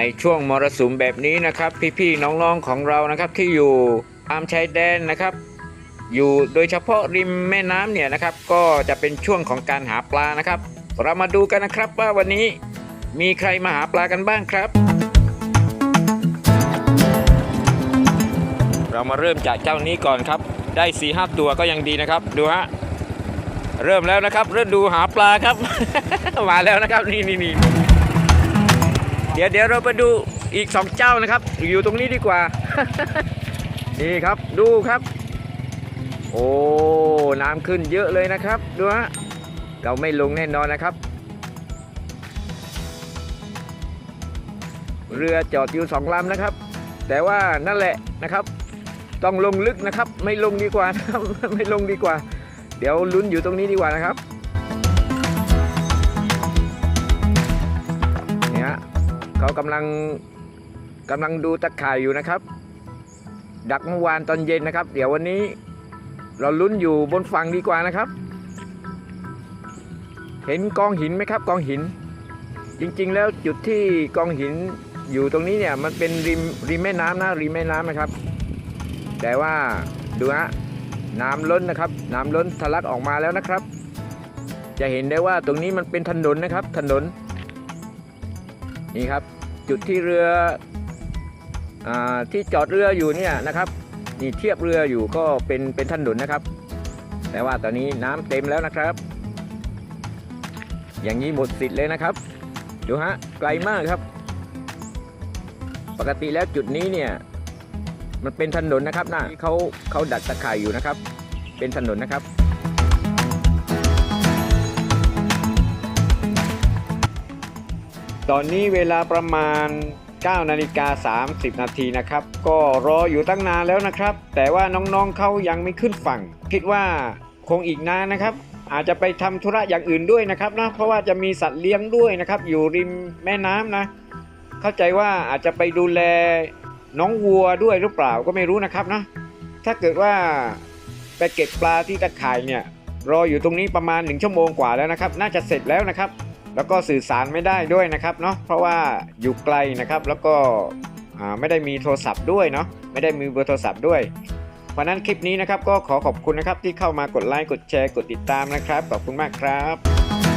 ในช่วงมรสุมแบบนี้นะครับ พี่ๆน้องๆของเรานะครับที่อยู่ตามชายแดนนะครับ อยู่โดยเฉพาะริมแม่น้ำเนี่ยนะครับ ก็จะเป็นช่วงของการหาปลานะครับ เรามาดูกันนะครับว่าวันนี้มีใครมาหาปลากันบ้างครับ เรามาเริ่มจากเจ้านี้ก่อนครับ ได้4ีหตัวก็ยังดีนะครับ ดูฮะเริ่มแล้วนะครับ เริ่มดูหาปลาครับ มาแล้วนะครับนี่นี่นี่ ดี๋ยวเดี๋ยวเราไปดูอีกสองเจ้านะครับ อยู่ตรงนี้ดีกว่า นี่ครับดูครับ โอ้น้ำขึ้นเยอะเลยนะครับดูฮะเราไม่ลงแน่นอนนะครับ เรือจอดอยู่สองลำนะครับ แต่ว่านั่นแหละนะครับ ต้องลงลึกนะครับ ไม่ลงดีกว่าไม่ลงดีกว่า เดี๋ยวลุ้นอยู่ตรงนี้ดีกว่านะครับ เขากำลังกำลังดูตะข่ายอยู่นะครับ ดักเมื่อวานตอนเย็นนะครับ เดี๋ยววันนี้เราลุ้นอยู่บนฝั่งดีกว่านะครับ เห็นกองหินไหมครับ กองหิน จริงๆ แล้วจุดที่กองหินอยู่ตรงนี้เนี่ยมันเป็นริมริมแม่น้ำนะริมแม่น้ำนะครับ แต่ว่าดูฮะน้ำล้นนะครับ น้ำล้นทะลักออกมาแล้วนะครับ จะเห็นได้ว่าตรงนี้มันเป็นถนนนะครับถนน นี่ครับจุดที่เรืออที่จอดเรืออยู่เนี่ยนะครับนี่เทียบเรืออยู่ก็เป็นเป็นถนนนะครับ แต่ว่าตอนนี้น้ำเต็มแล้วนะครับ อย่างนี้หมดสิทธิ์เลยนะครับดูฮะไกลมากครับ ปกติแล้วจุดนี้เนี่ยมันเป็นถนนนะครับนะเขาเขาดัดตะข่ายอยู่นะครับ เป็นถนนนะครับ ตอนนี้เวลาประมาณ 9นาฬิกา30 นาทีนะครับ ก็รออยู่ตั้งนานแล้วนะครับ แต่ว่าน้องๆเขายังไม่ขึ้นฝั่ง คิดว่าคงอีกนานนะครับ อาจจะไปทำธุระอย่างอื่นด้วยนะครับนะเพราะว่าจะมีสัตว์เลี้ยงด้วยนะครับ อยู่ริมแม่น้ำนะ เข้าใจว่าอาจจะไปดูแลน้องวัวด้วยหรือเปล่าก็ไม่รู้นะครับนะถ้าเกิดว่าไปเก็บปลาที่ตะข่ายเนี่ยรออยู่ตรงนี้ประมาณ1ชั่วโมงกว่าแล้วนะครับ น่าจะเสร็จแล้วนะครับ แล้วก็สื่อสารไม่ได้ด้วยนะครับเนาะเพราะว่าอยู่ไกลนะครับแล้วก็ไม่ได้มีโทรศัพท์ด้วยเนาะไม่ได้มีเบอร์โทรศัพท์ด้วย เพราะนั้นคลิปนี้นะครับก็ขอขอบคุณนะครับที่เข้ามากดไลค์กดแชร์กดติดตามนะครับขอบคุณมากครับ